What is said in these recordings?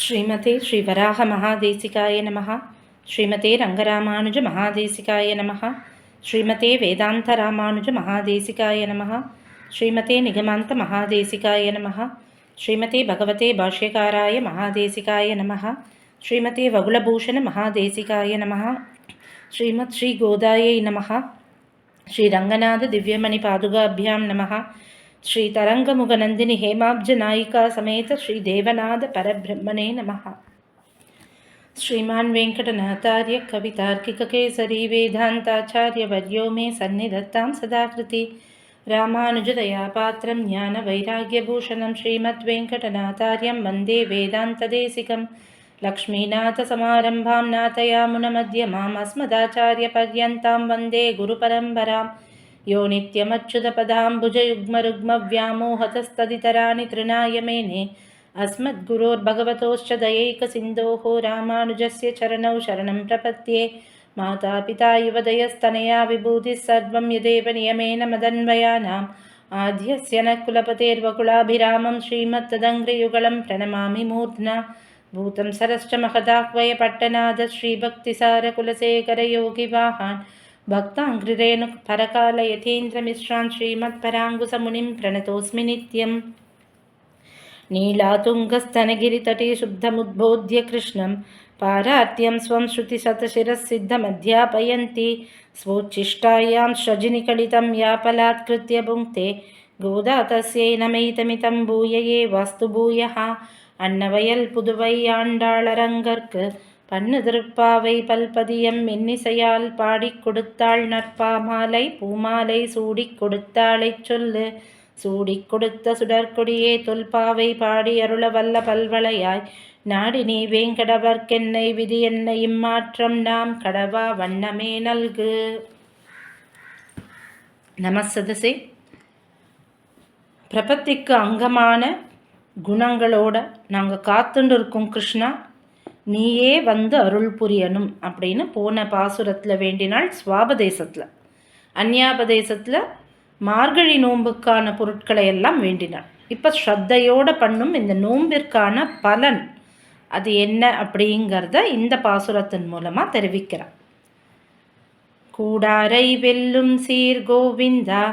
ஸ்ரீமதே ஸ்ரீ வராக மகாதேசிகாய நமः ஸ்ரீமதே ரங்கராமானுஜ மகாதேசிகாய நமः ஸ்ரீமதே வேதாந்த ராமானுஜ மகாதேசிகாய நமः ஸ்ரீமதே நிகமாந்த மகாதேசிகாய நமः ஸ்ரீமதே பகவதே பாஷ்யகாராய மகாதேசிகாய நமः ஸ்ரீமதே வகுலபூஷண மகாதேசிகாய நமः ஸ்ரீமத் ஸ்ரீ கோதாயை श्रीतरङ्गमुखनन्दिनी हेमाब्जनायिकासमेत श्रीदेवनादपरब्रह्मणे नमः। श्रीमान्वेङ्कटनातार्यकवितार्किककेसरी वेदान्ताचार्यवर्यो मे सन्निदत्तां सदाकृति। रामानुजतया पात्रं ज्ञानवैराग्यभूषणं श्रीमद्वेङ्कटनातार्यं वन्दे वेदान्तदेशिकं। लक्ष्मीनाथसमारम्भां नाथयामुनमध्य मामस्मदाचार्यपर्यन्तां वन्दे गुरुपरम्पराम्। यो नित्यमच्युतपदाम्बुजयुग्मरुग्मव्यामोहतस्तदितराणि तृणाय मेने अस्मद्गुरोर्भगवतोश्च दयैकसिन्धोः रामानुजस्य चरणौ शरणं प्रपद्ये मातापिता युवदयस्तनया विभूतिः सर्वं यदेव नियमेन मदन्वयानाम् आद्यस्य न कुलपतेर्वकुलाभिरामं श्रीमत्तदङ्घ्रियुगलं प्रणमामि मूर्ध्ना। भूतं सरश्च भक्तां गृरेण परकालयथीन्द्रमिश्रां श्रीमत्पराङ्गुसमुनिं प्रणतोऽस्मि नित्यं नीलातुङ्गस्तनगिरितटे शुद्धमुद्बोध्य कृष्णं पारात्यं स्वं श्रुतिशतशिरःसिद्धमध्यापयन्ति स्वोच्छिष्टायां शजिनिकळितं यापलात्कृत्य भुङ्क्ते। गोदा तस्यै नमैतमितं भूयये वास्तुभूयः। अन्नवयल्पुदुवैयाण्डालरङ्गर्क् பண்ணு திருப்பாவை பல்பதியம் மின்னிசையால் பாடிக் கொடுத்தாள் நற்பா மாலை பூமாலை சூடிக் கொடுத்தாளைச் சொல்லு. சூடிக் கொடுத்த சுடற்கொடியே தொல்பாவை பாடி அருள வல்ல பல்வளையாய். நாடி நீ வேங்கடவர்க்கென்னை விதி என்னை இம்மாற்றம் நாம் கடவா வண்ணமே நல்கு. நமசதசே. பிரபத்திக்கு அங்கமான குணங்களோட நாங்கள் காத்துண்டு இருக்கோம் கிருஷ்ணா நீயே வந்து அருள் புரியணும் அப்படின்னு போன பாசுரத்தில் வேண்டினாள் சுவாபதேசத்தில் அந்யாபதேசத்தில் மார்கழி நோன்புக்கான பொருட்களை எல்லாம் வேண்டினாள். இப்போ ஸ்ரத்தையோடு பண்ணும் இந்த நோம்பிற்கான பலன் அது என்ன அப்படிங்கிறத இந்த பாசுரத்தின் மூலமாக தெரிவிக்கிறார். கூடாரை வெல்லும் சீர் கோவிந்தா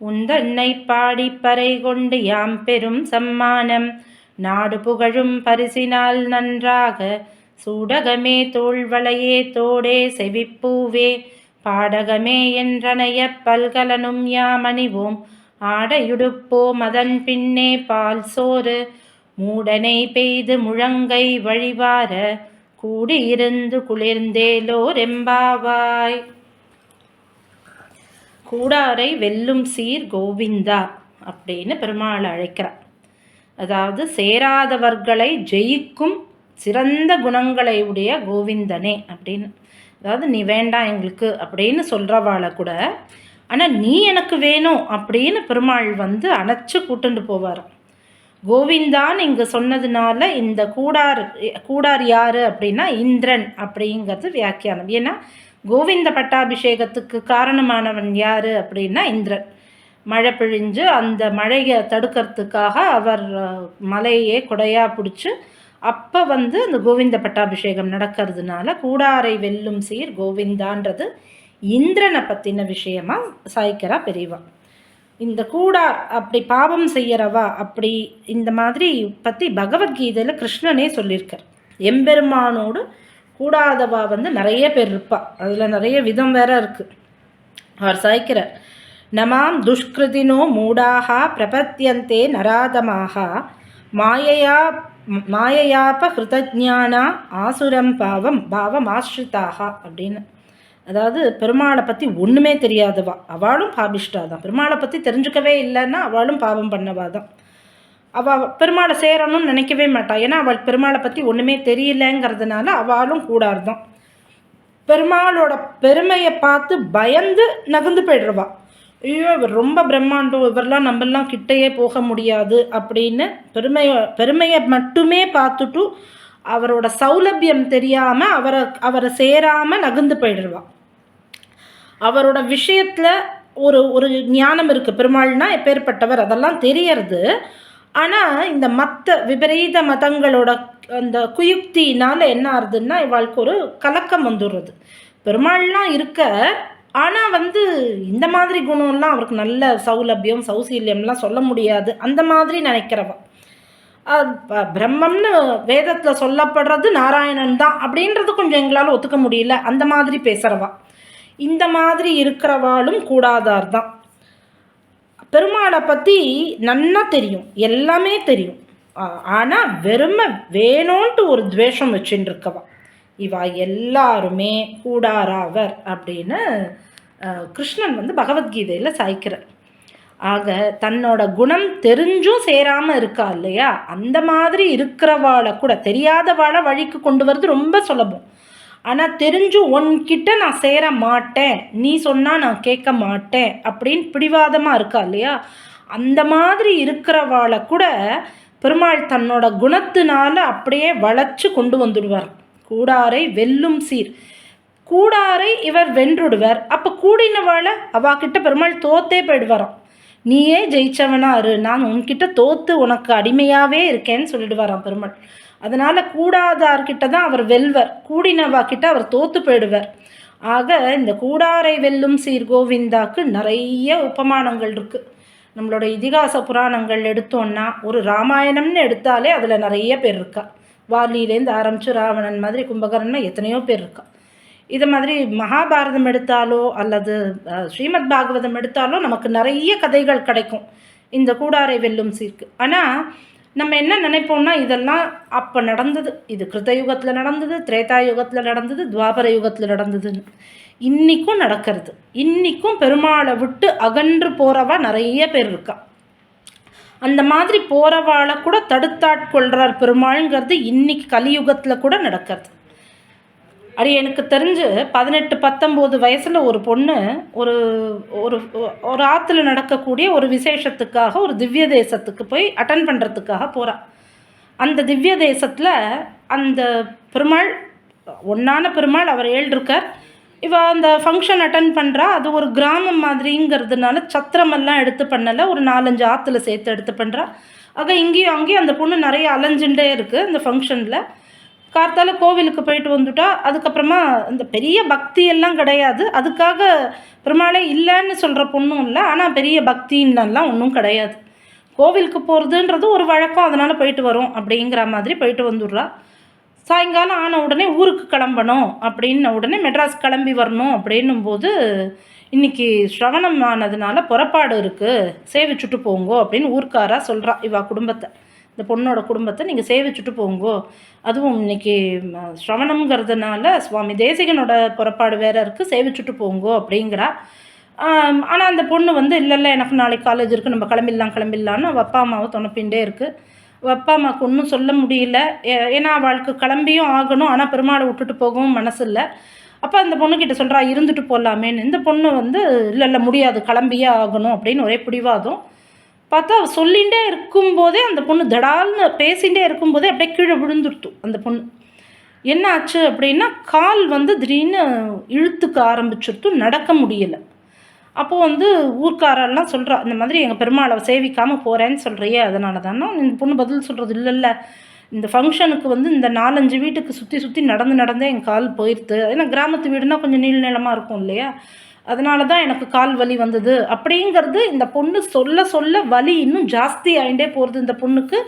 உந்தன்னை பாடி பறை கொண்டு யாம் பெரும் சம்மானம் நாடு புகழும் பரிசினால் நன்றாக சூடகமே தோள்வளையே தோடே செவிப்பூவே பாடகமே என்றனைய பல்கலனும் யாமணிவோம். ஆடையுடுப்போம் அதன் பின்னே பால் சோறு மூடனை பெய்து முழங்கை வழிவார கூடியிருந்து குளிர்ந்தேலோரெம்பாவாய் கூடாரை வெல்லும் சீர் கோவிந்தா அப்படின்னு பெருமாள் அழைக்கிறார். அதாவது சேராதவர்களை ஜெயிக்கும் சிறந்த குணங்களை உடைய கோவிந்தனே அப்படின்னு. அதாவது நீ வேண்டாம் எங்களுக்கு அப்படின்னு சொல்கிறவாளை கூட ஆனால் நீ எனக்கு வேணும் அப்படின்னு பெருமாள் வந்து அணைச்சு கூட்டுண்டு போவார். கோவிந்தான் இங்கே சொன்னதுனால இந்த கூடார் கூடார் யார் அப்படின்னா இந்திரன் அப்படிங்கிறது வியாக்கியானம். ஏன்னா கோவிந்த பட்டாபிஷேகத்துக்கு காரணமானவன் யார் அப்படின்னா இந்திரன். மழை பிழிஞ்சு அந்த மழையை தடுக்கிறதுக்காக அவர் மலையே கொடையாக பிடிச்சி அப்போ வந்து அந்த கோவிந்த பட்டாபிஷேகம் நடக்கிறதுனால கூடாரை வெல்லும் சீர் கோவிந்தான்றது இந்திரனை பற்றின விஷயமா சாய்க்கிறா பெரியவா. இந்த கூடார் அப்படி பாவம் செய்யறவா அப்படி இந்த மாதிரி பற்றி பகவத்கீதையில் கிருஷ்ணனே சொல்லியிருக்கார். எம்பெருமானோடு கூடாதவா வந்து நிறைய பேர் இருப்பா. அதில் நிறைய விதம் வேற இருக்குது அவர் சாய்க்கிறார் நமாம் துஷ்கிருதினோ மூடாக பிரபத்தியந்தே நராதமாக மாயையா மாயையாப ஹிருதஜானா ஆசுரம் பாவம் பாவம் ஆஸ்ரிதாக அப்படின்னு. அதாவது பெருமாளை பற்றி ஒன்றுமே தெரியாதவா. அவளும் பாபிஷ்டா தான் பெருமாளை பற்றி தெரிஞ்சுக்கவே இல்லைன்னா அவளும் பாவம் பண்ணவா தான் அவள் பெருமாளை சேரணும்னு நினைக்கவே மாட்டாள் ஏன்னா அவள் பெருமாளை பற்றி ஒன்றுமே தெரியலங்கிறதுனால அவளும் கூடாதுதான் பெருமாளோட பெருமையை பார்த்து பயந்து நகர்ந்து போயிடுறவா. ஐயோ இவர் ரொம்ப பிரம்மாண்டம். இவரெல்லாம் நம்மளாம் கிட்டேயே போக முடியாது அப்படின்னு பெருமையை பெருமையை மட்டுமே பார்த்துட்டு அவரோட சௌலபியம் தெரியாமல் அவரை அவரை சேராமல் நகர்ந்து போயிடுவான் அவரோட விஷயத்தில் ஒரு ஒரு ஞானம் இருக்குது பெருமாள்னா எப்பேற்பட்டவர் அதெல்லாம் தெரியறது. ஆனால் இந்த மற்ற விபரீத மதங்களோட அந்த குயுக்தினால் என்ன ஆகுதுன்னா இவாளுக்கு ஒரு கலக்கம் வந்துடுறது. பெருமாள்லாம் இருக்க ஆனால் வந்து இந்த மாதிரி குணம்லாம் அவருக்கு நல்ல சௌலபியம் சௌசீல்யம்லாம் சொல்ல முடியாது. அந்த மாதிரி நினைக்கிறவன். பிரம்மம்னு வேதத்தில் சொல்லப்படுறது நாராயணன் தான் அப்படின்றது கொஞ்சம் எங்களால் ஒத்துக்க முடியல. அந்த மாதிரி பேசுகிறவா இந்த மாதிரி இருக்கிறவாளும் கூடாதார் தான். பெருமாளை பற்றி நன்னா தெரியும். எல்லாமே தெரியும். ஆனால் வெறுமை வேணும்ன்ட்டு ஒரு துவேஷம் வச்சுட்டு இருக்கவா இவா எல்லாருமே கூடாராவர் அப்படின்னு கிருஷ்ணன் வந்து பகவத்கீதையில் சாய்க்கிறார். ஆக தன்னோட குணம் தெரிஞ்சும் சேராமல் இருக்கா இல்லையா? அந்த மாதிரி இருக்கிறவாளை கூட தெரியாதவாளை வழிக்கு கொண்டு வரது ரொம்ப சுலபம். ஆனால் தெரிஞ்சு உன்கிட்ட நான் சேர மாட்டேன் நீ சொன்னால் நான் கேட்க மாட்டேன் அப்படின்னு பிடிவாதமாக இருக்கா இல்லையா? அந்த மாதிரி இருக்கிறவாளை கூட பெருமாள் தன்னோட குணத்தினால அப்படியே வளைச்சு கொண்டு வந்துடுவார். கூடாரை வெல்லும் சீர். கூடாரை இவர் வென்றுடுவார். அப்போ கூடினவாளை அவாக்கிட்ட பெருமாள் தோத்தே போயிடுவாராம். நீயே ஜெயிச்சவனா இரு. நான் உன்கிட்ட தோத்து உனக்கு அடிமையாகவே இருக்கேன்னு சொல்லிடுவாராம் பெருமாள். அதனால் கூடாதார்கிட்ட தான் அவர் வெல்வர். கூடினவா கிட்ட அவர் தோத்து போயிடுவார். ஆக இந்த கூடாரை வெல்லும் சீர் கோவிந்தாக்கு நிறைய உபமானங்கள் இருக்குது நம்மளோட இதிகாச புராணங்கள் எடுத்தோன்னா ஒரு ராமாயணம்னு எடுத்தாலே அதில் நிறைய பேர் இருக்கா. வாலியிலேருந்து ஆரம்பித்து ராவணன் மாதிரி கும்பகரன் எத்தனையோ பேர் இருக்கா. இது மாதிரி மகாபாரதம் எடுத்தாலோ அல்லது ஸ்ரீமத் பாகவதம் எடுத்தாலோ நமக்கு நிறைய கதைகள் கிடைக்கும். இந்த கூடாரை வெல்லும் சீர்க்கு. ஆனால் நம்ம என்ன நினைப்போம்னா இதெல்லாம் அப்போ நடந்தது. இது கிருத்தயுகத்தில் நடந்தது திரேதா யுகத்தில் நடந்தது துவாபர யுகத்தில் நடந்ததுன்னு. இன்றைக்கும் நடக்கிறது. இன்றைக்கும் பெருமாளை விட்டு அகன்று போகிறவா நிறைய பேர் இருக்கா. அந்த மாதிரி போகிறவாளை கூட தடுத்தாட்கொள்கிறார் பெருமாள்ங்கிறது இன்னைக்கு கலியுகத்தில் கூட நடக்கிறது. அது எனக்கு தெரிஞ்சு பதினெட்டு பத்தொம்போது வயசில் ஒரு பொண்ணு ஒரு ஒரு ஒரு ஆற்றுல நடக்கக்கூடிய ஒரு விசேஷத்துக்காக ஒரு திவ்ய தேசத்துக்கு போய் அட்டன் பண்ணுறதுக்காக போகிறாள் அந்த திவ்ய தேசத்தில் அந்த பெருமாள் ஒன்றான பெருமாள் அவர் ஏழ்ருக்கார் இவ அந்த ஃபங்க்ஷன் அட்டன் பண்ணுறா அது ஒரு கிராமம் மாதிரிங்கிறதுனால சத்திரமெல்லாம் எடுத்து பண்ணலை. ஒரு நாலஞ்சு ஆற்றுல சேர்த்து எடுத்து பண்ணுறா ஆக இங்கேயும் அங்கேயும் அந்த பொண்ணு நிறைய அலைஞ்சுட்டே இருக்குது அந்த ஃபங்க்ஷனில் கார்த்தால கோவிலுக்கு போயிட்டு வந்துட்டா. அதுக்கப்புறமா இந்த பெரிய பக்தி எல்லாம் கிடையாது. அதுக்காக பெருமாளே இல்லைன்னு சொல்கிற பொண்ணும் இல்லை. ஆனால் பெரிய பக்தின்லாம் ஒன்றும் கிடையாது. கோவிலுக்கு போகிறதுன்றது ஒரு வழக்கம். அதனால் போயிட்டு வரும் அப்படிங்கிற மாதிரி போயிட்டு வந்துடுறா. சாயங்காலம் ஆன உடனே ஊருக்கு கிளம்பணும் அப்படின்ன உடனே மெட்ராஸ் கிளம்பி வரணும் அப்படின்னும் போது இன்றைக்கி ஸ்ரவணம் ஆனதுனால புறப்பாடு இருக்குது சேவிச்சுட்டு போங்கோ அப்படின்னு ஊர்க்காராக சொல்கிறா இவா குடும்பத்தை. இந்த பொண்ணோட குடும்பத்தை நீங்கள் சேவிச்சுட்டு போங்கோ. அதுவும் இன்றைக்கி ஸ்ரவணம்ங்கிறதுனால சுவாமி தேசிகனோட புறப்பாடு வேறு இருக்குது சேவிச்சுட்டு போங்கோ அப்படிங்கிறா. ஆனால் அந்த பொண்ணு வந்து இல்லை இல்லை எனக்கு நாளைக்கு காலேஜ் இருக்குது நம்ம கிளம்பிடலாம் கிளம்பிடலான்னு அவள் அப்பா அம்மாவை துணப்பின்ண்டே இருக்குது அப்பா அம்மாவுக்கு ஒன்றும் சொல்ல முடியல. ஏன்னா அவளுக்கு கிளம்பியும் ஆகணும். ஆனால் பெருமாளை விட்டுட்டு போகவும் மனசு இல்லை அப்போ அந்த பொண்ணுக்கிட்ட சொல்கிறா இருந்துட்டு போகலாமேன்னு இந்த பொண்ணு வந்து இல்லை இல்லை முடியாது. கிளம்பியே ஆகணும். அப்படின்னு ஒரே பிடிவாதம். பார்த்தா சொல்லிகிட்டே இருக்கும்போதே அந்த பொண்ணு தடால்னு பேசிகிட்டே இருக்கும்போதே அப்படியே கீழே விழுந்துடுத்து அந்த பொண்ணு. என்ன ஆச்சு அப்படின்னா கால் வந்து திடீர்னு இழுத்துக்க ஆரம்பிச்சிருத்து நடக்க முடியலை. அப்போது வந்து ஊர்க்காரெல்லாம் சொல்கிறா இந்த மாதிரி எங்கள் பெருமாளை சேவிக்காமல் போகிறேன்னு சொல்கிறியே அதனால தானே இந்த பொண்ணு பதில் சொல்கிறது இல்லைல்ல. இந்த ஃபங்க்ஷனுக்கு வந்து இந்த நாலஞ்சு வீட்டுக்கு சுற்றி சுற்றி நடந்து நடந்தே என் கால் போயிடுது ஏன்னா கிராமத்து வீடுனா கொஞ்சம் நீள் நிலமாக இருக்கும் இல்லையா? அதனால தான் எனக்கு கால் வலி வந்தது. அப்படிங்கிறது இந்த பொண்ணு சொல்ல சொல்ல வலி இன்னும் ஜாஸ்தி ஆகிட்டே போகிறது இந்த பொண்ணுக்கு.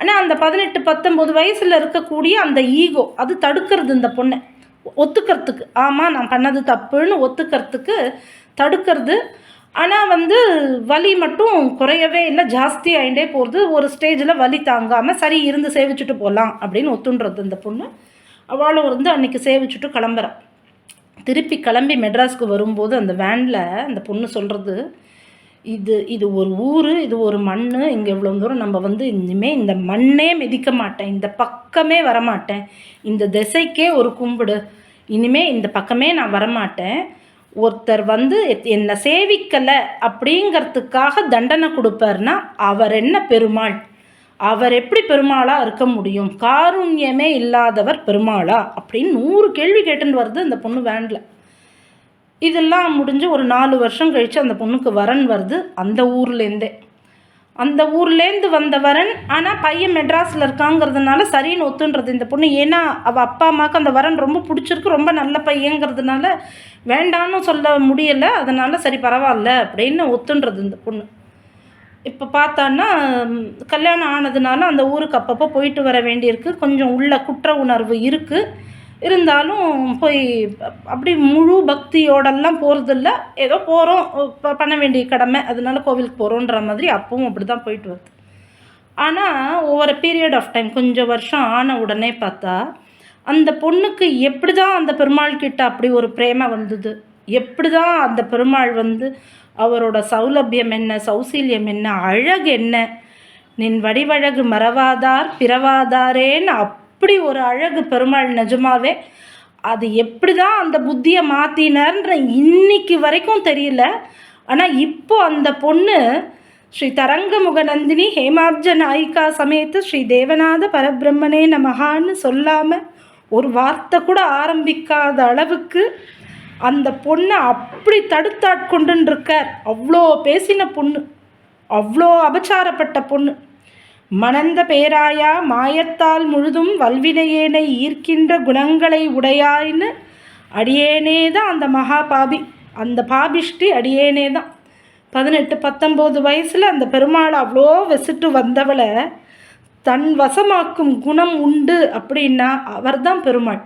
ஆனால் அந்த பதினெட்டு பத்தொம்போது வயசில் இருக்கக்கூடிய அந்த ஈகோ அது தடுக்கிறது இந்த பொண்ணை. ஒத்துக்கிறதுக்கு. ஆமாம் நான் பண்ணது தப்புன்னு ஒத்துக்கிறதுக்கு தடுக்கிறது. ஆனால் வந்து வலி மட்டும் குறையவே இல்லை ஜாஸ்தி ஆகிட்டே போகிறது ஒரு ஸ்டேஜில் வலி தாங்காமல் சரி இருந்து சேவிச்சுட்டு போகலாம் அப்படின்னு ஒத்துன்றது இந்த பொண்ணு. அவளும் இருந்து அன்றைக்கி சேவிச்சுட்டு கிளம்புறான் திருப்பி கிளம்பி மெட்ராஸ்க்கு வரும்போது அந்த வேனில் அந்த பொண்ணு சொல்கிறது இது இது ஒரு ஊர் இது ஒரு மண் இங்கே இவ்வளோ தூரம் நம்ம வந்து இனிமேல் இந்த மண்ணே மிதிக்க மாட்டேன். இந்த பக்கமே வரமாட்டேன். இந்த திசைக்கே ஒரு கும்பிடு. இனிமேல் இந்த பக்கமே நான் வரமாட்டேன். ஒருத்தர் வந்து என்னை சேவிக்கலை அப்படிங்கிறதுக்காக தண்டனை கொடுப்பார்னா அவர் என்ன பெருமாள்? அவர் எப்படி பெருமாளாக இருக்க முடியும்? காருண்யமே இல்லாதவர் பெருமாளா? அப்படின்னு நூறு கேள்வி கேட்டுன்னு வருது அந்த பொண்ணு வேண்டில் இதெல்லாம் முடிஞ்சு ஒரு நாலு வருஷம் கழித்து அந்த பொண்ணுக்கு வரன் வருது அந்த ஊர்லேருந்தே. அந்த ஊர்லேருந்து வந்த வரன் ஆனால் பையன் மெட்ராஸில் இருக்காங்கிறதுனால சரின்னு ஒத்துன்றது இந்த பொண்ணு. ஏன்னா அவள் அப்பா அம்மாவுக்கு அந்த வரன் ரொம்ப பிடிச்சிருக்கு ரொம்ப நல்ல பையங்கிறதுனால வேண்டான்னு சொல்ல முடியலை அதனால் சரி பரவாயில்ல அப்படின்னு ஒத்துன்றது இந்த பொண்ணு. இப்போ பார்த்தான்னா கல்யாணம் ஆனதுனால அந்த ஊருக்கு அப்பப்போ போயிட்டு வர வேண்டியிருக்கு. கொஞ்சம் உள்ள குற்ற உணர்வு இருக்குது இருந்தாலும் போய் அப்படி முழு பக்தியோடெல்லாம் போகிறதில்ல ஏதோ போகிறோம் பண்ண வேண்டிய கடமை அதனால கோவிலுக்கு போகிறோன்ற மாதிரி அப்பவும் அப்படி தான் போயிட்டு வருது. ஆனால் ஒவ்வொரு பீரியட் ஆஃப் டைம் கொஞ்சம் வருஷம் ஆன உடனே பார்த்தா அந்த பொண்ணுக்கு எப்படி தான் அந்த பெருமாள் கிட்ட அப்படி ஒரு பிரேமை வந்தது? எப்படி தான் அந்த பெருமாள் வந்து அவரோட சௌலபியம் என்ன சௌசீல்யம் என்ன அழகு என்ன? நின் வடிவழகு மறவாதார் பிறவாதாரேன்னு அப் அப்படி ஒரு அழகு பெருமாள் நிஜமாவே? அது எப்படி தான் அந்த புத்தியை மாற்றினார்ன்ற இன்னைக்கு வரைக்கும் தெரியல. ஆனால் இப்போ அந்த பொண்ணு ஸ்ரீ தரங்கமுக நந்தினி ஹேமாப்ஜ நாயிகா சமேத்து ஸ்ரீ தேவநாத பரபிரம்மனே நமகான்னு சொல்லாமல் ஒரு வார்த்தை கூட ஆரம்பிக்காத அளவுக்கு அந்த பொண்ணை அப்படி தடுத்தாட்கொண்டுன்னு இருக்கார் அவ்வளோ பேசின பொண்ணு. அவ்வளோ அபச்சாரப்பட்ட பொண்ணு. மணந்த பேராயா மாயத்தால் முழுதும் வல்வினையேனை ஈர்க்கின்ற குணங்களை உடையாயின்னு அடியேனே தான் அந்த மகா பாபி அந்த பாபிஷ்டி அடியேனே தான். பதினெட்டு பத்தொம்போது வயசில் அந்த பெருமாள் அவ்வளோ வெசிட்டு வந்தவளை தன் வசமாக்கும் குணம் உண்டு அப்படின்னா அவர்தான் பெருமாள்.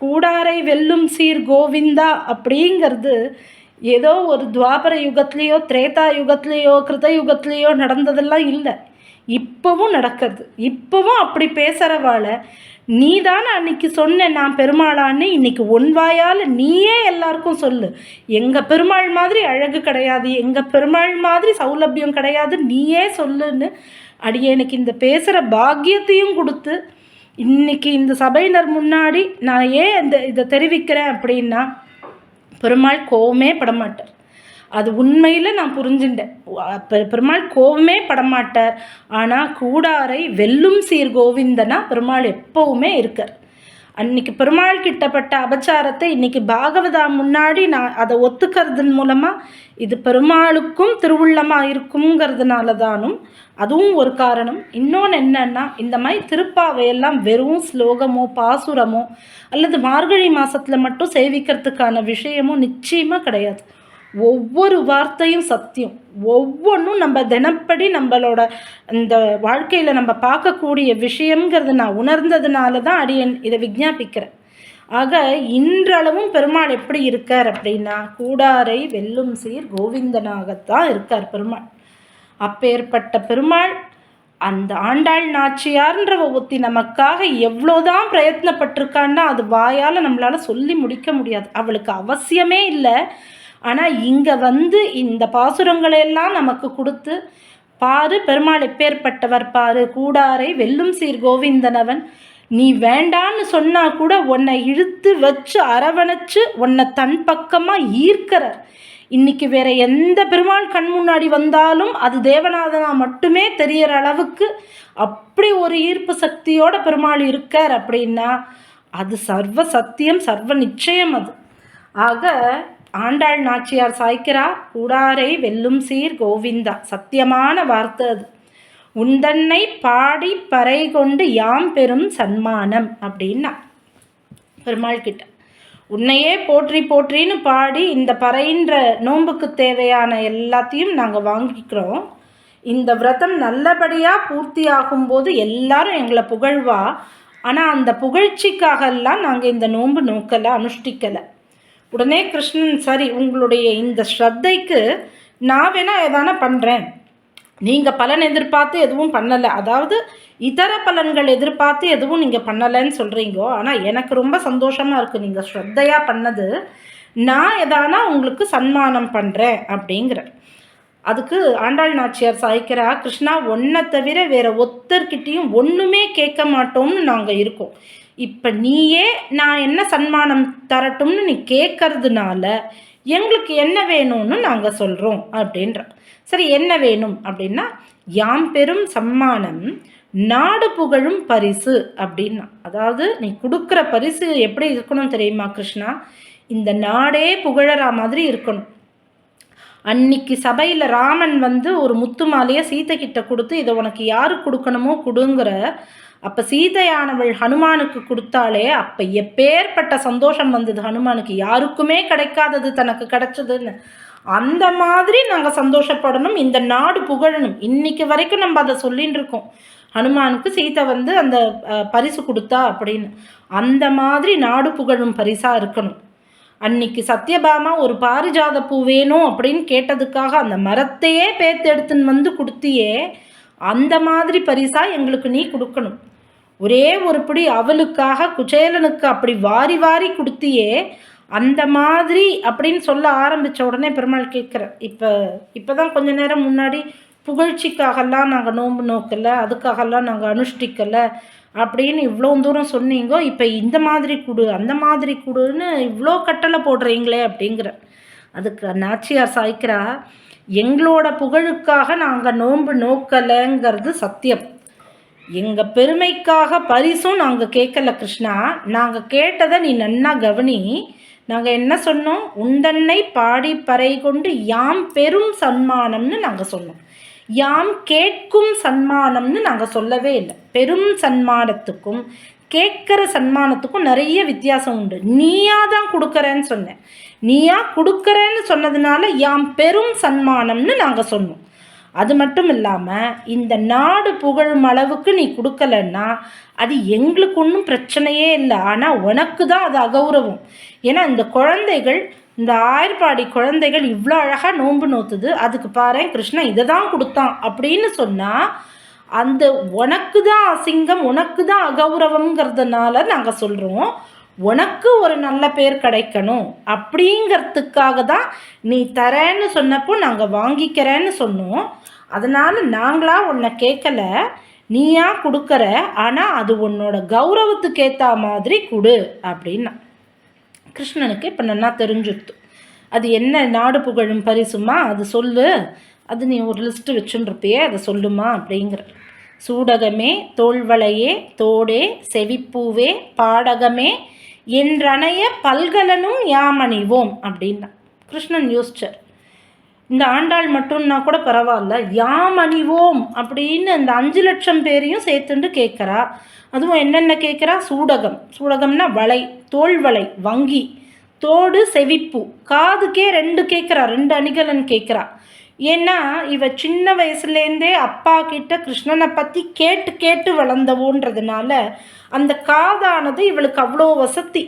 கூடாரை வெல்லும் சீர் கோவிந்தா அப்படிங்கிறது ஏதோ ஒரு துவாபர யுகத்துலேயோ திரேதா யுகத்துலேயோ கிருத யுகத்துலேயோ நடந்ததெல்லாம் இல்லை. இப்போவும் நடக்கிறது. இப்போவும் அப்படி பேசுகிறவால நீ தானே அன்னைக்கு சொன்ன நான் பெருமாளான்னு இன்னைக்கு உன் வாயால் நீயே எல்லாருக்கும் சொல்லு. எங்கள் பெருமாள் மாதிரி அழகு கிடையாது எங்கள் பெருமாள் மாதிரி சௌலபியம் கிடையாது நீயே சொல்லுன்னு. அடியேனுக்கு இந்த பேசுகிற பாக்கியத்தையும் கொடுத்து இன்னைக்கு இந்த சபையினர் முன்னாடி நான் ஏன் இந்த இதை தெரிவிக்கிறேன் அப்படின்னா பெருமாள் கோவமே படமாட்டார். அது உண்மையில் நான் புரிஞ்சுட்டேன் பெருமாள் கோவமே படமாட்டார். ஆனால் கூடாரை வெல்லும் சீர் கோவிந்தனா பெருமாள் எப்போவுமே இருக்கார். அன்னைக்கு பெருமாள் கிட்டப்பட்ட அபச்சாரத்தை இன்னைக்கு பாகவதா முன்னாடி நான் அதை ஒத்துக்கிறதன் மூலமாக இது பெருமாளுக்கும் திருவுள்ளமாக இருக்குங்கிறதுனால தானும் அதுவும் ஒரு காரணம். இன்னொன்று என்னன்னா இந்த மாதிரி திருப்பாவையெல்லாம் வெறும் ஸ்லோகமோ பாசுரமோ அல்லது மார்கழி மாதத்தில் மட்டும் சேவிக்கிறதுக்கான விஷயமும் நிச்சயமாக கிடையாது. ஒவ்வொரு வார்த்தையும் சத்தியம். ஒவ்வொன்றும் நம்ம தினப்படி நம்மளோட இந்த வாழ்க்கையில் நம்ம பார்க்கக்கூடிய விஷயங்கிறது நான் உணர்ந்ததுனால தான் அடியன் இதை விஜாபிக்கிறேன் ஆக இன்றளவும் பெருமாள் எப்படி இருக்கார் அப்படின்னா கூடாரை வெல்லும் சீர் கோவிந்தனாகத்தான் இருக்கார் பெருமாள். அப்பேற்பட்ட பெருமாள் அந்த ஆண்டாள் நாச்சியார்ன்ற ஒத்தி நமக்காக எவ்வளோதான் பிரயத்னப்பட்டிருக்கான்னா அது வாயால் நம்மளால் சொல்லி முடிக்க முடியாது. அவளுக்கு அவசியமே இல்லை. ஆனால் இங்கே வந்து இந்த பாசுரங்களெல்லாம் நமக்கு கொடுத்து பாரு பெருமாள் எப்பேற்பட்டவர் பாரு கூடாரை வெல்லும் சீர் கோவிந்தனவன். நீ வேண்டான்னு சொன்னா கூட உன்னை இழுத்து வச்சு அரவணைச்சு உன்னை தன் பக்கமாக ஈர்க்கிறார். இன்னைக்கு வேற எந்த பெருமாள் கண் முன்னாடி வந்தாலும் அது தேவநாதனா மட்டுமே தெரியற அளவுக்கு அப்படி ஒரு ஈர்ப்பு சக்தியோட பெருமாள் இருக்கார் அப்படின்னா அது சர்வ சத்தியம் சர்வ நிச்சயம் அது. ஆக ஆண்டாள் நாச்சியார் சாய்க்கிறார். கூடாரை வெல்லும் சீர் கோவிந்தா. சத்தியமான வார்த்தை அது. உந்தன்னை பாடி பறை கொண்டு யாம் பெரும் சன்மானம் அப்படின்னா பெருமாள் கிட்ட. உன்னையே போற்றி போற்றின்னு பாடி இந்த பறைன்ற நோன்புக்கு தேவையான எல்லாத்தையும் நாங்கள் வாங்கிக்கிறோம். இந்த விரதம் நல்லபடியாக பூர்த்தி ஆகும்போது எல்லாரும் எங்களை புகழ்வா? ஆனால் அந்த புகழ்ச்சிக்காகலாம் நாங்கள் இந்த நோன்பு நோக்கலை அனுஷ்டிக்கலை. உடனே கிருஷ்ணன் சரி உங்களுடைய இந்த ஸ்ரத்தைக்கு நான் வேணால் எதான பண்ணுறேன் நீங்கள் பலன் எதிர்பார்த்து எதுவும் பண்ணலை. அதாவது இதர பலன்கள் எதிர்பார்த்து எதுவும் நீங்கள் பண்ணலைன்னு சொல்கிறீங்கோ ஆனால் எனக்கு ரொம்ப சந்தோஷமாக இருக்குது நீங்கள் ஸ்ரத்தையாக பண்ணது. நான் எதானா உங்களுக்கு சன்மானம் பண்ணுறேன் அப்படிங்கிற அதுக்கு ஆண்டாள் நாச்சியார் சாய்க்கிறா கிருஷ்ணா ஒன்றை தவிர வேற ஒத்தர்கிட்டையும் ஒன்றுமே கேட்க மாட்டோம்னு நாங்கள் இருக்கோம். இப்போ நீயே நான் என்ன சன்மானம் தரட்டும்னு நீ கேட்கறதுனால எங்களுக்கு என்ன வேணும்னு நாங்கள் சொல்கிறோம் அப்படின்ற. சரி என்ன வேணும் அப்படின்னா யாம் பெரும் சம்மானம் நாடு புகழும் பரிசு அப்படின்னா. அதாவது நீ கொடுக்குற பரிசு எப்படி இருக்கணும் தெரியுமா கிருஷ்ணா? இந்த நாடே புகழற மாதிரி இருக்கணும். அன்னைக்கு சபையில் ராமன் வந்து ஒரு முத்து மாலையை சீதை கிட்ட கொடுத்து இதை உனக்கு யார் கொடுக்கணுமோ கொடுங்கிற அப்போ சீதையானவள் ஹனுமானுக்கு கொடுத்தாலே அப்போ எப்பேற்பட்ட சந்தோஷம் வந்தது ஹனுமானுக்கு. யாருக்குமே கிடைக்காதது தனக்கு கிடைச்சதுன்னு. அந்த மாதிரி நாங்கள் சந்தோஷப்படணும் இந்த நாடு புகழணும். இன்னைக்கு வரைக்கும் நம்ம அதை சொல்லின்னு இருக்கோம். ஹனுமானுக்கு சீதை வந்து அந்த பரிசு கொடுத்தா அப்படின்னு. அந்த மாதிரி நாடு புகழும் பரிசாக இருக்கணும். அன்னைக்கு சத்யபாமா ஒரு பாரிஜாத பூ வேணும் அப்படின்னு கேட்டதுக்காக அந்த மரத்தையே பேத்து எடுத்துன்னு வந்து கொடுத்தியே அந்த மாதிரி பரிசாக எங்களுக்கு நீ கொடுக்கணும். ஒரே ஒரு பிடி அவளுக்காக குச்சேலனுக்கு அப்படி வாரி வாரி கொடுத்தியே அந்த மாதிரி அப்படின்னு சொல்ல ஆரம்பித்த உடனே பெருமாள் கேட்குற இப்போ இப்போ தான் கொஞ்ச நேரம் முன்னாடி புகழ்ச்சிக்காகலாம் நாங்கள் நோன்பு நோக்கலை அதுக்காகலாம் நாங்கள் அனுஷ்டிக்கலை அப்படின்னு இவ்வளோ தூரம் சொன்னீங்கோ இப்போ இந்த மாதிரி கொடு அந்த மாதிரி கொடுன்னு இவ்வளோ கட்டளை போடுறீங்களே அப்படிங்கிற அதுக்கு நாச்சியார் சாய்க்கிறா எங்களோட புகழுக்காக நாங்கள் நோன்பு நோக்கலைங்கிறது சத்தியம். எங்கள் பெருமைக்காக பரிசும் நாங்கள் கேட்கல கிருஷ்ணா. நாங்கள் கேட்டதை நீ நன்னா கவனி. நாங்கள் என்ன சொன்னோம்? உண்டன்னை பாடி பறை கொண்டு யாம் பெரும் சன்மானம்னு நாங்கள் சொன்னோம். யாம் கேட்கும் சன்மானம்னு நாங்கள் சொல்லவே இல்லை. பெரும் சன்மானத்துக்கும் கேட்குற சன்மானத்துக்கும் நிறைய வித்தியாசம் உண்டு. நீயா தான் கொடுக்குறேன்னு சொன்னேன். நீயா கொடுக்குறேன்னு சொன்னதுனால யாம் பெரும் சன்மானம்னு நாங்கள் சொன்னோம். அது மட்டும் இல்லாமல் இந்த நாடு புகழும் அளவுக்கு நீ கொடுக்கலன்னா அது எங்களுக்கு ஒன்றும் பிரச்சனையே இல்லை. ஆனால் உனக்கு தான் அது அகௌரவம் ஏன்னா இந்த குழந்தைகள் இந்த ஆயர்பாடி குழந்தைகள் இவ்வளோ அழகாக நோன்பு நோத்துது. அதுக்கு பாரு கிருஷ்ணன் இதை தான் கொடுத்தான் அப்படின்னு சொன்னால் அந்த உனக்கு தான் அசிங்கம் உனக்கு தான் அகௌரவங்கிறதுனால நாங்கள் சொல்கிறோம் உனக்கு ஒரு நல்ல பேர் கிடைக்கணும் அப்படிங்கிறதுக்காக தான் நீ தரேன்னு சொன்னப்போ நாங்கள் வாங்கிக்கிறேன்னு சொன்னோம். அதனால் நாங்களாக உன்னை கேட்கல நீயா கொடுக்குற ஆனால் அது உன்னோட கௌரவத்துக்கு ஏற்ற மாதிரி கொடு அப்படின்னா. கிருஷ்ணனுக்கு இப்போ நல்லா தெரிஞ்சிருத்து அது என்ன நாடு புகழும் பரிசுமா? அது சொல்லு. அது நீ ஒரு லிஸ்ட்டு வச்சுருப்பியே அதை சொல்லுமா அப்படிங்கிற. சூடகமே தோல்வளையே தோடே செவிப்பூவே பாடகமே என்றனைய பல்கலனும் யாமணிவோம் அப்படின்னா. கிருஷ்ணன் யோசிச்சார். இந்த ஆண்டாள் மட்டும்னா கூட பரவாயில்ல. யாம் அணிவோம் அப்படின்னு இந்த அஞ்சு லட்சம் பேரையும் சேர்த்துண்டு கேட்குறா. அதுவும் என்னென்ன கேட்குறா? சூடகம். சூடகம்னா வளை தோல் வலை வங்கி. தோடு செவிப்பு. காதுக்கே ரெண்டு கேட்குறா. ரெண்டு அணிகலன் கேட்குறா. ஏன்னா இவ சின்ன வயசுலேருந்தே அப்பா கிட்ட கிருஷ்ணனை பற்றி கேட்டு கேட்டு வளர்ந்தவோன்றதுனால அந்த காதானது இவளுக்கு அவ்வளோ வசதி.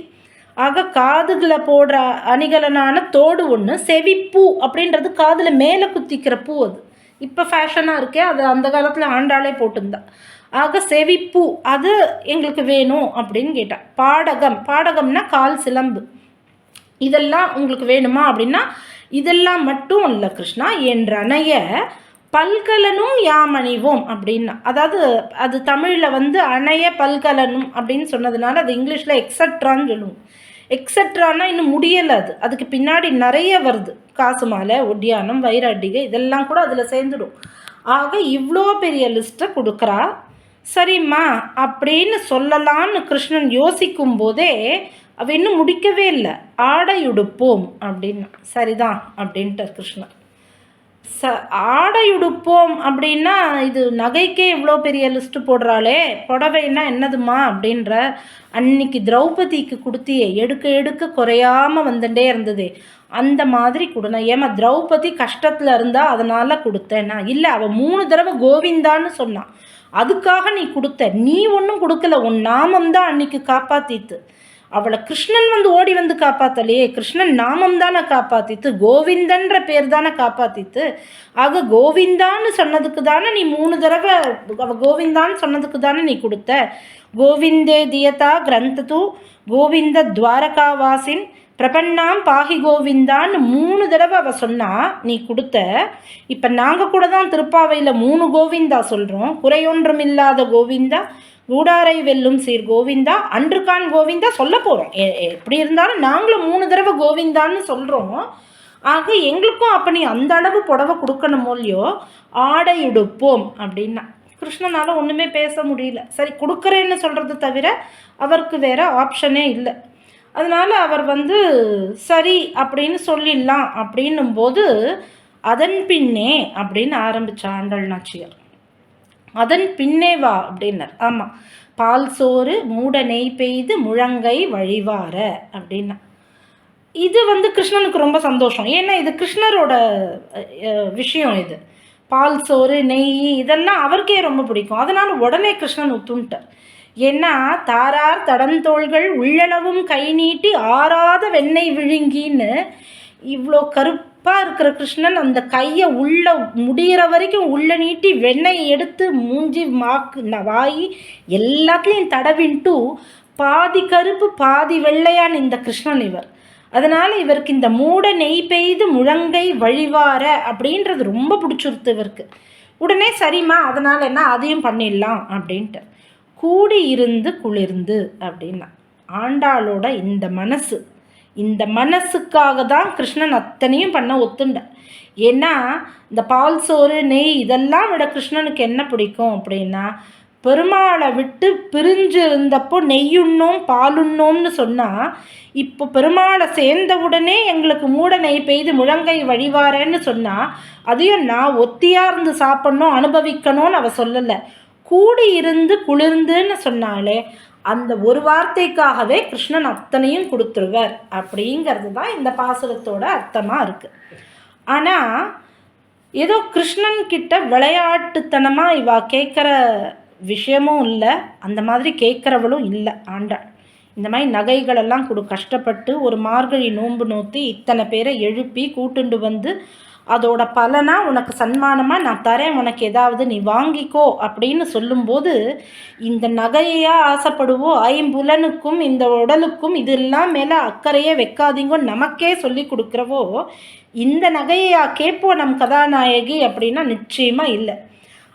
ஆக காதுகளை போடுற அணிகலனான தோடு ஒன்று செவிப்பூ அப்படின்றது காதில் மேலே குத்திக்கிற பூ அது. இப்போ ஃபேஷனாக இருக்கே அது அந்த காலத்தில் ஆண்டாளே போட்டிருந்தா. ஆக செவிப்பூ அது எங்களுக்கு வேணும் அப்படின்னு கேட்டான் பாடகம் பாடகம்னா கால் சிலம்பு. இதெல்லாம் உங்களுக்கு வேணுமா அப்படின்னா இதெல்லாம் மட்டும் இல்லை கிருஷ்ணா என்றனைய பல்கலனும் யாம் அணிவோம் அப்படின்னு அதாவது அது தமிழில் வந்து அணைய பல்கலனும் அப்படின்னு சொன்னதுனால அது இங்கிலீஷில் எக்ஸட்ரான்னு சொல்லுவோம். எக்ஸட்ரானா இன்னும் முடியலை அது. அதுக்கு பின்னாடி நிறைய வருது. காசு மாலை ஒட்டியானம் வைராட்டிகை இதெல்லாம் கூட அதில் சேர்ந்துடும். ஆக இவ்வளோ பெரிய லிஸ்ட்டை கொடுக்குறா. சரிம்மா அப்படின்னு சொல்லலான்னு கிருஷ்ணன் யோசிக்கும் போதே அவ இன்னும் முடிக்கவே இல்லை. ஆடையுடுப்போம் அப்படின்னு. சரிதான் அப்படின்ட்டு கிருஷ்ணர் ச ஆடையுடுப்போம் அப்படின்னா இது நகைக்கே இவ்வளோ பெரிய லிஸ்ட்டு போடுறாளே. புடவைன்னா என்னதுமா அப்படின்ற அன்னைக்கு திரௌபதிக்கு கொடுத்தியே எடுக்க எடுக்க குறையாமல் வந்துட்டே இருந்தது. அந்த மாதிரி கொடுனா ஏமா திரௌபதி கஷ்டத்தில் இருந்தால் அதனால் கொடுத்தேன்? இல்லை அவள் மூணு தடவை கோவிந்தான்னு சொன்னான் அதுக்காக நீ கொடுத்த. நீ ஒன்றும் கொடுக்கல. உன் நாமம் தான் அன்னைக்கு காப்பாற்றித்து அவளை கிருஷ்ணன் வந்து ஓடி வந்து காப்பாற்றலையே கிருஷ்ணன் நாமம் தானே காப்பாற்றித்து கோவிந்தன்ற பேர் தானே காப்பாற்றித்து ஆக கோவிந்தான்னு சொன்னதுக்கு தானே நீ மூணு தடவை அவள் கோவிந்தான்னு சொன்னதுக்கு தானே நீ கொடுத்த. கோவிந்தே தியதா கிரந்தது கோவிந்த துவாரகாவாசின் பிரபன்னாம் பாகி கோவிந்தான்னு மூணு தடவை அவள் சொன்னா நீ கொடுத்த. இப்போ நாங்கள் கூட தான் திருப்பாவையில் மூணு கோவிந்தா சொல்கிறோம் குறையொன்றும் இல்லாத கோவிந்தா ஊடாரை வெல்லும் சீர் கோவிந்தா அன்றுகான் கோவிந்தா சொல்ல போகிறோம் எப்படி இருந்தாலும் நாங்களும் மூணு தடவை கோவிந்தான்னு சொல்கிறோம் ஆக எங்களுக்கும் அப்போ நீ அந்த அளவு புடவை கொடுக்கணுமோ இல்லையோ? ஆடை எடுப்போம் அப்படின்னா. கிருஷ்ணனால் ஒன்றுமே பேச முடியல. சரி கொடுக்குறேன்னு சொல்கிறது தவிர அவருக்கு வேறு ஆப்ஷனே இல்லை. அதனால் அவர் வந்து சரி அப்படின்னு சொல்லிடலாம் அப்படின்னும் போது அதன் பின்னே அப்படின்னு ஆரம்பிச்ச ஆண்டல் நாச்சியார். அதன் பின்னே வா அப்படின்னார். ஆமாம் பால் சோறு மூட நெய் பெய்து முழங்கை வழிவார அப்படின்னா. இது வந்து கிருஷ்ணனுக்கு ரொம்ப சந்தோஷம். ஏன்னா இது கிருஷ்ணரோட விஷயம் இது. பால் சோறு நெய் இதெல்லாம் அவருக்கே ரொம்ப பிடிக்கும். அதனால் உடனே கிருஷ்ணன் ஒத்துன்ட்டார். ஏன்னா தாரார் தடந்தோள்கள் உள்ளளவும் கை நீட்டி ஆறாத வெண்ணெய் விழுங்கின்னு இவ்வளோ கருப்பாக இருக்கிற கிருஷ்ணன் அந்த கையை உள்ள முடிகிற வரைக்கும் உள்ள நீட்டி வெண்ணெய் எடுத்து மூஞ்சி மாக்கு வாய் எல்லாத்துலேயும் தடவின்ட்டு பாதி கருப்பு பாதி வெள்ளையான் இந்த கிருஷ்ணன் இவர். அதனால் இவருக்கு இந்த மூட நெய் பெய்து முழங்கை வழிவார அப்படின்றது ரொம்ப பிடிச்சிருத்து இவருக்கு. உடனே சரிம்மா அதனால் என்ன அதையும் பண்ணிடலாம் அப்படின்ட்டு. கூடி இருந்து குளிர்ந்து அப்படின்னா ஆண்டாளோட இந்த மனசு இந்த மனசுக்காக தான் கிருஷ்ணன் அத்தனையும் பண்ண ஒத்துண்ட ஏன்னா இந்த பால் சோறு நெய் இதெல்லாம் விட கிருஷ்ணனுக்கு என்ன பிடிக்கும் அப்படின்னா பெருமாளை விட்டு பிரிஞ்சு இருந்தப்போ நெய்யுண்ணோம் பாலுண்ணோம்னு சொன்னால் இப்போ பெருமாளை சேர்ந்த உடனே எங்களுக்கு மூட நெய் பெய்து முழங்கை வழிவாரேன்னு சொன்னால் அதையும் நான் ஒத்தியாக இருந்து சாப்பிட்ணும் அனுபவிக்கணும்னு அவள் சொல்லலை. கூடி இருந்து குளிர்ந்துன்னு சொன்னாலே அந்த ஒரு வார்த்தைக்காகவே கிருஷ்ணன் அத்தனையும் கொடுத்துருவார். அப்படிங்கிறது தான் இந்த பாசுரத்தோட அர்த்தமாக இருக்குது ஆனால் ஏதோ கிருஷ்ணன் கிட்ட விளையாட்டுத்தனமாக இவா கேட்குற விஷயமும் இல்லை அந்த மாதிரி கேட்குறவளும் இல்லை ஆண்டாள். இந்த மாதிரி நகைகளெல்லாம் கொடு கஷ்டப்பட்டு ஒரு மார்கழி நோன்பு நோத்தி இத்தனை பேரை எழுப்பி கூட்டுண்டு வந்து அதோட பலனாக உனக்கு சன்மானமாக நான் தரேன் உனக்கு ஏதாவது நீ வாங்கிக்கோ அப்படின்னு சொல்லும்போது இந்த நகையாக ஆசைப்படுவோ ஐம்புலனுக்கும் இந்த உடலுக்கும் இதெல்லாம் மேலே அக்கறையே வைக்காதீங்கோ நமக்கே சொல்லி கொடுக்குறவோ இந்த நகையா கேட்போம் நம் கதாநாயகி அப்படின்னா நிச்சயமாக இல்லை.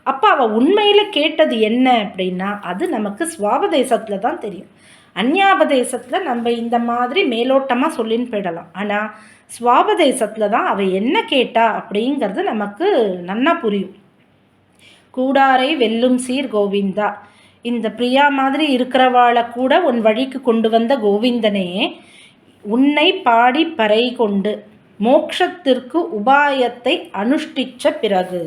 அப்போ அவள் உண்மையில் கேட்டது என்ன அப்படின்னா அது நமக்கு சுவாபதேசத்தில் தான் தெரியும். அந்யாபதேசத்தில் நம்ம இந்த மாதிரி மேலோட்டமாக சொல்லின்னு போயிடலாம். ஆனால் சுவாபதேசத்தில் தான் அவள் என்ன கேட்டா அப்படிங்கிறது நமக்கு நன்னா புரியும். கூடாரை வெல்லும் சீர் கோவிந்தா. இந்த பிரியா மாதிரி இருக்கிறவாளை கூட உன் வழிக்கு கொண்டு வந்த கோவிந்தனே உன்னை பாடி பறை கொண்டு மோக்ஷத்திற்கு உபாயத்தை அனுஷ்டிச்ச பிறகு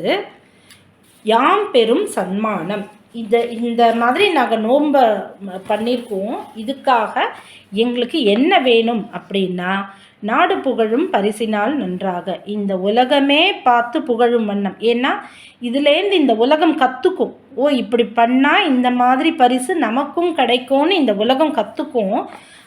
யாம் பெரும் சன்மானம். இந்த இந்த மாதிரி நாங்கள் நோம்ப பண்ணியிருக்கோம் இதுக்காக எங்களுக்கு என்ன வேணும் அப்படின்னா நாடு புகழும் பரிசினால் நன்றாக. இந்த உலகமே பார்த்து புகழும் வண்ணம். ஏன்னா இதுலேருந்து இந்த உலகம் கற்றுக்கும் ஓ இப்படி பண்ணால் இந்த மாதிரி பரிசு நமக்கும் கிடைக்கும்னு இந்த உலகம் கற்றுக்கும்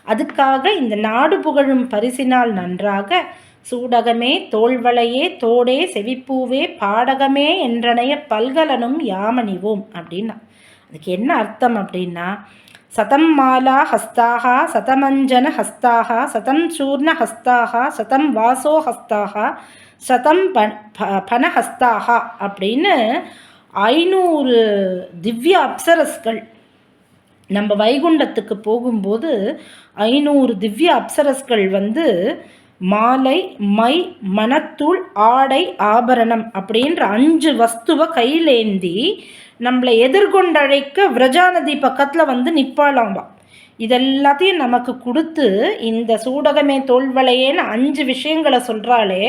அதுக்காக இந்த நாடு புகழும் பரிசினால் நன்றாக. சூடகமே தோல்வளையே தோடே செவிப்பூவே பாடகமே என்றனைய பல்கலனும் யாமணிவோம் அப்படின்னா. அதுக்கு என்ன அர்த்தம் அப்படின்னா சதம் மாலா ஹஸ்தாக சதமஞ்சன ஹஸ்தாக சதம் சூர்ண ஹஸ்தாக சதம் வாசோ ஹஸ்தாக சதம் பன ஹஸ்தாக அப்படின்னு ஐநூறு திவ்ய அப்சரஸ்கள். நம்ம வைகுண்டத்துக்கு போகும்போது ஐநூறு திவ்ய அப்சரஸ்கள் வந்து மாலை மை மனத்தூள் ஆடை ஆபரணம் அப்படின்ற அஞ்சு வஸ்துவை கையிலேந்தி நம்மளை எதிர்கொண்டழைக்க விரஜாநதி பக்கத்தில் வந்து நிற்பாளாம்பா இதெல்லாத்தையும் நமக்கு கொடுத்து இந்த சூடகமே தோல்வலையேன்னு அஞ்சு விஷயங்களை சொல்கிறாளே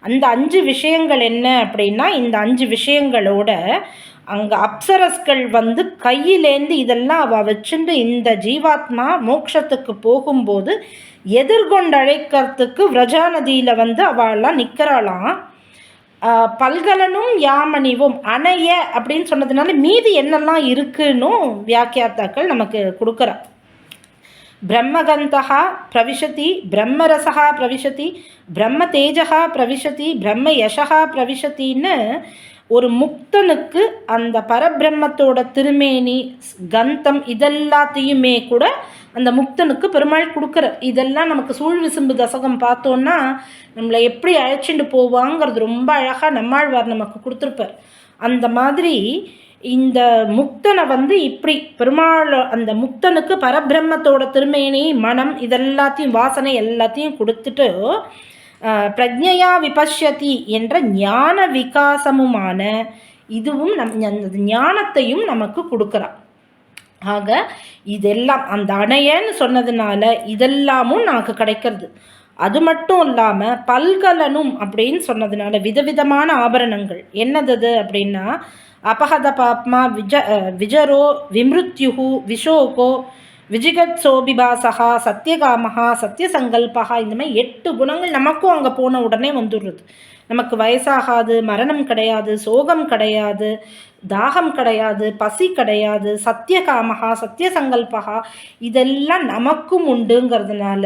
அந்த அஞ்சு விஷயங்கள் என்ன அப்படின்னா இந்த அஞ்சு விஷயங்களோட அங்கே அப்சரஸ்கள் வந்து கையிலேந்து இதெல்லாம் அவள் வச்சுட்டு இந்த ஜீவாத்மா மோட்சத்துக்கு போகும்போது எதிர்கொண்டு அழைக்கிறதுக்கு விரஜா நதியில் வந்து அவள்லாம் நிற்கிறாளாம் பல்கலனும் யாமணிவும் அணைய அப்படின்னு சொன்னதுனால மீதி என்னெல்லாம் இருக்குன்னும் வியாக்கியாத்தாக்கள் நமக்கு கொடுக்குறா. பிரம்மகந்தா பிரவிசதி பிரம்மரசா பிரவிசதி பிரம்ம தேஜகா பிரவிசதி பிரம்ம யசகா பிரவிசத்தின்னு ஒரு முக்தனுக்கு அந்த பரபிரம்மத்தோட திருமேனி கந்தம் இதெல்லாத்தையுமே கூட அந்த முக்தனுக்கு பெருமாள் கொடுக்குற இதெல்லாம் நமக்கு சூழ் விசும்பு தசகம் பார்த்தோன்னா நம்மளை எப்படி அழைச்சிட்டு போவாங்கிறது ரொம்ப அழகாக நம்மாழ்வார் நமக்கு கொடுத்துருப்பார். அந்த மாதிரி இந்த முக்தனை வந்து இப்படி பெருமாள் அந்த முக்தனுக்கு பரபிரம்மத்தோட திருமேனி மனம் இதெல்லாத்தையும் வாசனை எல்லாத்தையும் கொடுத்துட்டு பிரஜையா விபஷ்யதி என்ற ஞான விகாசமுமான இதுவும் நம் அந்த ஞானத்தையும் நமக்கு கொடுக்குறான். ஆக இதெல்லாம் அந்த அணையன்னு சொன்னதுனால இதெல்லாமும் நமக்கு கிடைக்கிறது. அது மட்டும் இல்லாமல் பல்கலனும் அப்படின்னு சொன்னதுனால விதவிதமான ஆபரணங்கள். என்னது அப்படின்னா அபகத பாப்மா விஜ விஜரோ விமிருத்யுகு விஷோகோ விஜிகத் சோபிபாசகா சத்தியகாமகா சத்தியசங்கல்பகா இந்த மாதிரி எட்டு குணங்கள் நமக்கும் அங்கே போன உடனே வந்துடுறது. நமக்கு வயசாகாது மரணம் கிடையாது சோகம் கிடையாது தாகம் கிடையாது பசி கிடையாது சத்தியகாமகா சத்தியசங்கல்பகா இதெல்லாம் நமக்கும் உண்டுங்கிறதுனால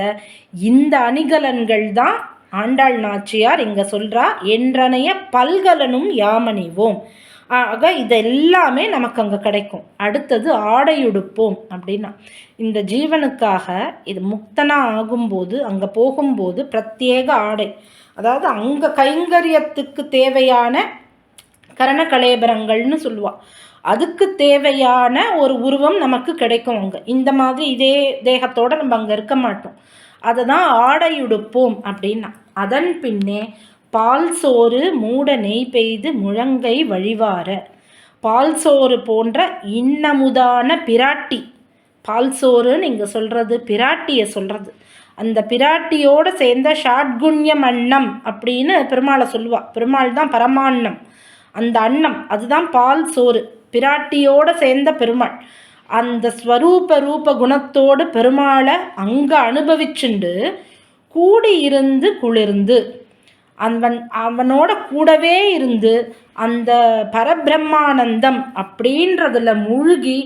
இந்த அணிகலன்கள் தான் ஆண்டாள் நாச்சியார் இங்கே சொல்கிறா என்றனைய பல்கலனும் யாமணிவோம். ஆக இது எல்லாமே நமக்கு அங்கே கிடைக்கும். அடுத்தது ஆடையுடுப்போம் அப்படின்னா இந்த ஜீவனுக்காக இது முக்தனாக ஆகும்போது அங்கே போகும்போது பிரத்யேக ஆடை அதாவது அங்கே கைங்கரியத்துக்கு தேவையான கரணகலேபரங்கள்னு சொல்லுவாள் அதுக்கு தேவையான ஒரு உருவம் நமக்கு கிடைக்கும் அங்கே. இந்த மாதிரி இதே தேகத்தோடு நம்ம அங்கே இருக்க மாட்டோம். அதை தான் ஆடையுடுப்போம் அப்படின்னா அதன் பின்னே பால் சோறு மூட நெய் பெய்து முழங்கை வழிவார. பால் சோறு போன்ற இன்னமுதான பிராட்டி. பால் சோறுன்னு இங்கே சொல்கிறது பிராட்டியை சொல்கிறது அந்த பிராட்டியோடு சேர்ந்த ஷாட்குண்யம் அன்னம் அப்படின்னு பெருமாளை சொல்லுவாள் பெருமாள் தான் பரமான்னம். அந்த அன்னம் அதுதான் பால் சோறு. பிராட்டியோடு சேர்ந்த பெருமாள். அந்த ஸ்வரூப ரூப குணத்தோடு பெருமாளை அங்கே அனுபவிச்சுண்டு கூடி இருந்து குளிர்ந்து அவன் அவனோட கூடவே இருந்து அந்த பரபிரம்மானந்தம் அப்படின்றதில் மூழ்கி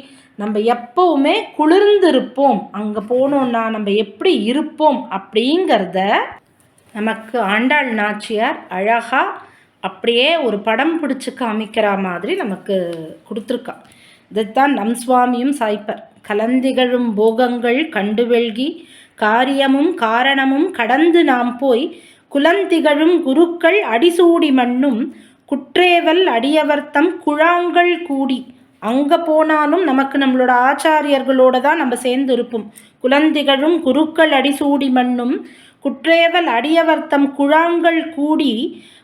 நம்ம எப்பவுமே குளிர்ந்திருப்போம். அங்கே போனோன்னா நம்ம எப்படி இருப்போம் அப்படிங்கிறத நமக்கு ஆண்டாள் நாச்சியார் அழகாக அப்படியே ஒரு படம் பிடிச்சி காமிக்கிற மாதிரி நமக்கு கொடுத்துருக்கா. இதுதான் நம் சுவாமியும் சாய்ப்பர். கலந்திகழும் போகங்கள் கண்டுவெல்கி காரியமும் காரணமும் கடந்து நாம் போய் குலந்திகழும் குருக்கள் அடிசூடி மண்ணும் குற்றேவல் அடியவர்த்தம் குழாங்கள் கூடி. அங்கே போனாலும் நமக்கு நம்மளோட ஆச்சாரியர்களோட தான் நம்ம சேர்ந்து இருப்போம் குலந்திகழும் குருக்கள் அடிசூடி மண்ணும் குற்றேவல் அடியவர்த்தம் குழாங்கள் கூடி.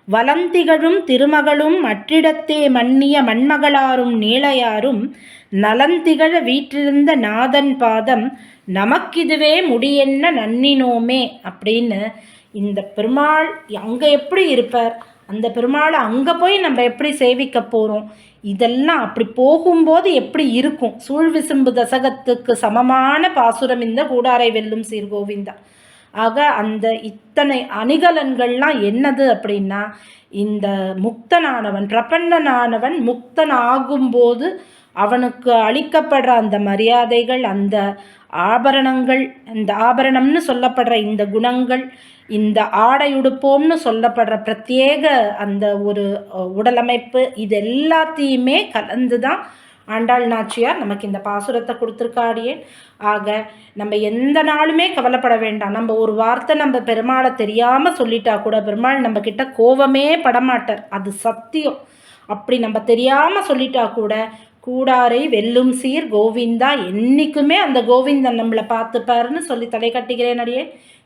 வலந்திகழும் திருமகளும் மற்றிடத்தே மன்னிய மண்மகளாரும் நீளையாரும் நலந்திகழ வீற்றிருந்த நாதன் பாதம் நமக்கிதுவே முடியென்ன நன்னினோமே அப்படின்னு இந்த பெருமாள் அங்கே எப்படி இருப்பார்? அந்த பெருமாளை அங்கே போய் நம்ம எப்படி சேவிக்க போகிறோம் இதெல்லாம் அப்படி போகும்போது எப்படி இருக்கும்? சூழ்விசும்பு தசகத்துக்கு சமமான பாசுரம் இந்த கூடாரை வெல்லும் சீர்கோவிந்தா ஆக அந்த இத்தனை அணிகலன்கள்லாம் என்னது அப்படின்னா இந்த முக்தனானவன் பிரபன்னனானவன் முக்தன் ஆகும்போது அவனுக்கு அளிக்கப்படுற அந்த மரியாதைகள் அந்த ஆபரணங்கள் இந்த ஆபரணம்னு சொல்லப்படுற இந்த குணங்கள் இந்த ஆடை உடுப்போம்னு சொல்லப்படுற பிரத்யேக அந்த ஒரு உடலமைப்பு இது எல்லாத்தையுமே கலந்து தான் ஆண்டாள் நாச்சியார் நமக்கு இந்த பாசுரத்தை கொடுத்துருக்காடியே. ஆக நம்ம எந்த நாளுமே கவலைப்பட வேண்டாம். நம்ம ஒரு வார்த்தை நம்ம பெருமாளை தெரியாமல் சொல்லிட்டா கூட பெருமாள் நம்ம கிட்ட கோவமே படமாட்டார். அது சத்தியம். அப்படி நம்ம தெரியாமல் சொல்லிட்டா கூட கூடாரை வெல்லும் சீர் கோவிந்தா என்றைக்குமே அந்த கோவிந்தன் நம்மளை பார்த்துப்பாருன்னு சொல்லி தலை கட்டுகிறேன் அடியே.